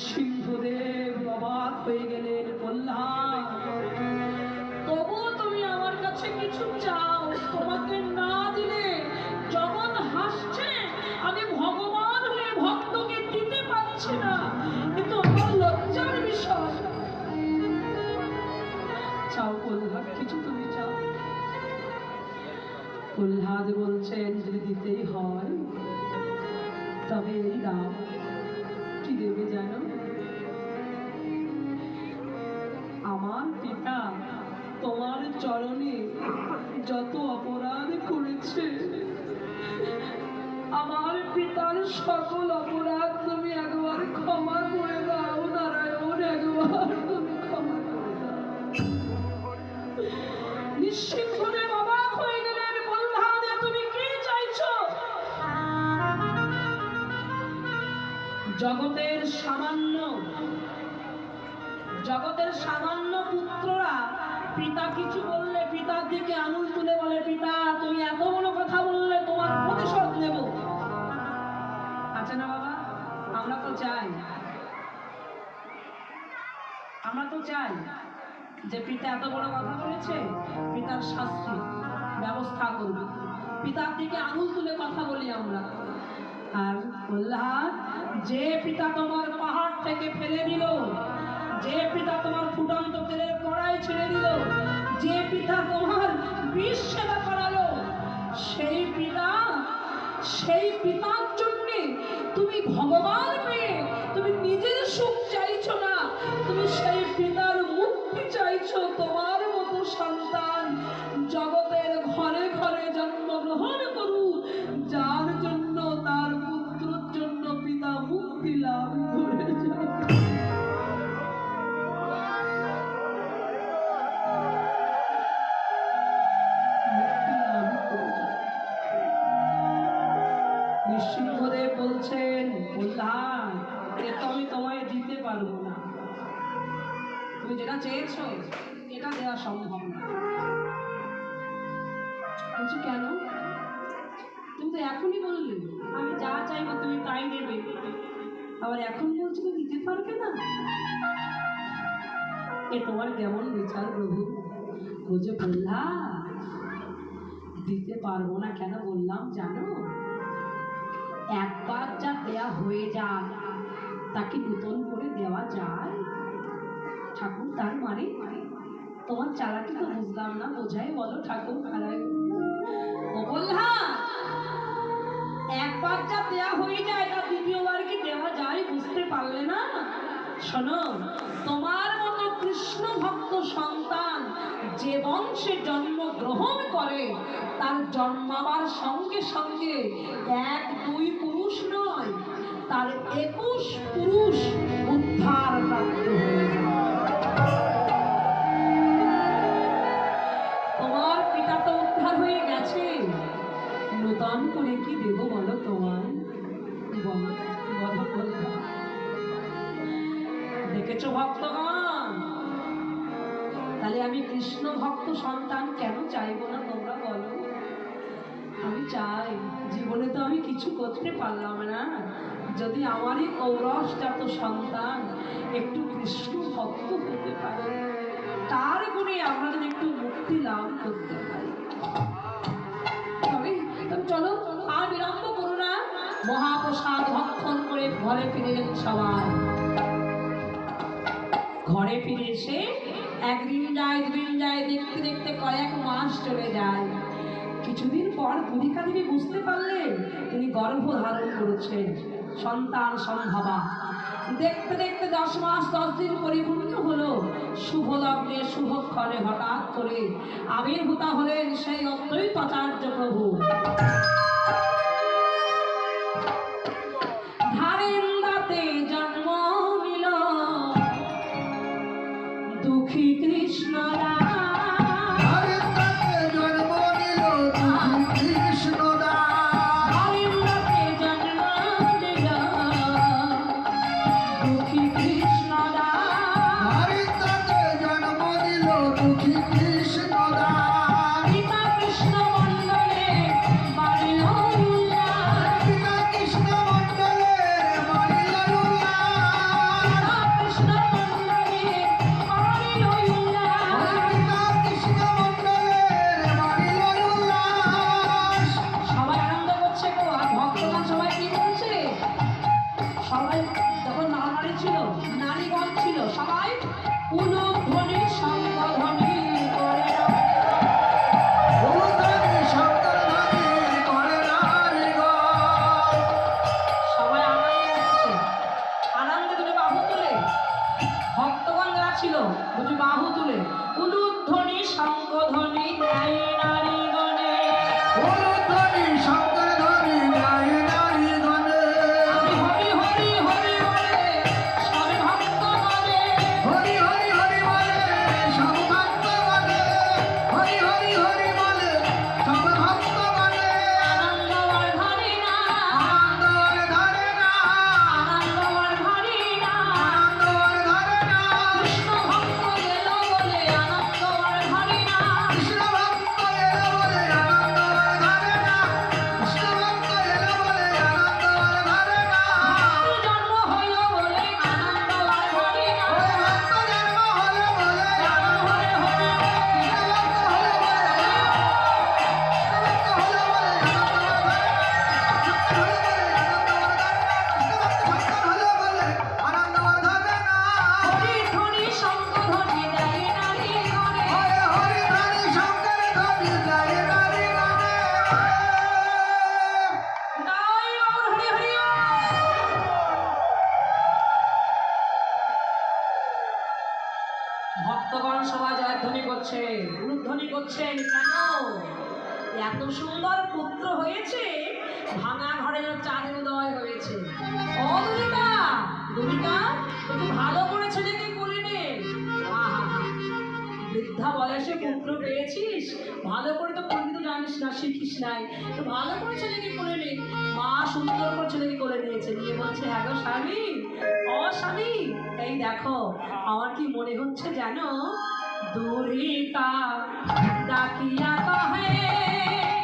সিংহদেব অবাক হয়ে গেলেন প্রহ্লাদ তবুও তুমি আমার কাছে কিছু চাও, তোমাকে না দিলে জগৎ হাসছে, আমি ভগবান হয়ে ভক্তকে দিতে পারছি না। কিন্তু আমার লজ্জার বিষয়। চাও প্রহ্লাদ, কিছু তুমি চাও? প্রহ্লাদ বলছেন, যদি দিতেই হয়, তবে এই দাও। যত অপরাধ করেছে, আমার পিতার সকল অপরাধ তুমি একবার ক্ষমা করে দাও, নারায়ণ, একবার তুমি ক্ষমা করে দাও। নিশ্চিন্তদেব অবাক হয়ে গেলেন বললাম তুমি কি চাইছো? জগতের সামান্য জগতের সামান্য পুত্ররা পিতা কিছু বললে পিতার দিকে আঙুল তুলে বলে, পিতা, তুমি এত বড় কথা বললে, তোমার প্রতিশোধ নেব। আছে না বাবা, আমরা তো চাই, আমরা তো চাই যে পিতা এত বড় কথা বলেছে, পিতার শাস্তি, ব্যবস্থা করবে পিতার দিকে আঙুল তুলে কথা বলি আমরা। আর প্রহ্লাদ যে পিতা তোমার পাহাড় থেকে ফেলে দিল পিতার জন্যে তুমি ভগবান চেয়েছো? এটা দেওয়া সম্ভব না। বলছি, কেন? তুমি তো এখনই বললে, আমি যা চাইব তুমি তাই দেবে আবার এখন বলছো, তুমি দিতে পারবে না? এ তোমার কেমন বিচার, প্রভু? বুঝে বললা, দিতে পারব না কেন বললাম, জানো? একবার যা দেয়া হয়ে যায় তাকে নূতন করে দেওয়া যায়। ঠাকুর, তার মানে? তোমার চালাকি তো বুঝলাম না, বোঝাই বলো ঠাকুর একবার যা হয়ে যায় তা দ্বিতীয়বার কি দেওয়া যায় বুঝতে পারলে না? শোনো, তোমার মতো কৃষ্ণ ভক্ত সন্তান যে বংশে জন্ম গ্রহণ করে, তার জন্মাবার সঙ্গে সঙ্গে এক, দুই পুরুষ নয়, তার একুশ পুরুষ উদ্ধার প্রাপ্ত হয়ে যায়। নূতন করে কি দেব বলো বলো দেখেছ ভক্তগণ? তাহলে আমি কৃষ্ণ ভক্ত সন্তান কেন চাইব না তোমরা বলো? আমি চাই, জীবনে তো আমি কিছু করতে পারলাম না। যদি আমারই কৌরস কৌরসজাত সন্তান, একটু কৃষ্ণ ভক্ত হতে পারে। তার গুণে আমরা যদি একটু মুক্তি লাভ করতে মহাপ্রসাদ ভক্ষণ করে ঘরে ফিরে এলেন সবাই। ঘরে ফিরে এসে একদিন যায়, দুদিন যায়, দেখতে দেখতে কয়েক মাস চলে যায়। কিছুদিন পর বুধিকা দেবী বুঝতে পারলেন তিনি গর্ভ ধারণ করেছেন, সন্তান সম্ভবা। দেখতে দেখতে দশ মাস, দশ দিন পরিপূর্ণ হলো। শুভ লগ্নে শুভক্ষণে হঠাৎ করে আবির্ভূতা হলেন সেই অদ্বৈতাচার্য প্রভু। করছে উদ্ধ্বনি করছে কেন? এত সুন্দর পুত্র হয়েছে, ভাঙা ঘরে যেন চাঁদের উদয় হয়েছে। ভালো করে ছেলেকে কোলে নে বৃদ্ধা বয়সে পুত্র পেয়েছিস? ভালো করে তো পণ্ডিত জানিস না, শিখিস নাই। তো ভালো করে ছেলেকে করে নে মা সুন্দর করে ছেলেকে করে নিয়েছে? নিয়ে বলছে হ্যাঁ এগো স্বামী। অ স্বামী, এই দেখো, আমার কি মনে হচ্ছে জানো दूरी का दाखिया तो है।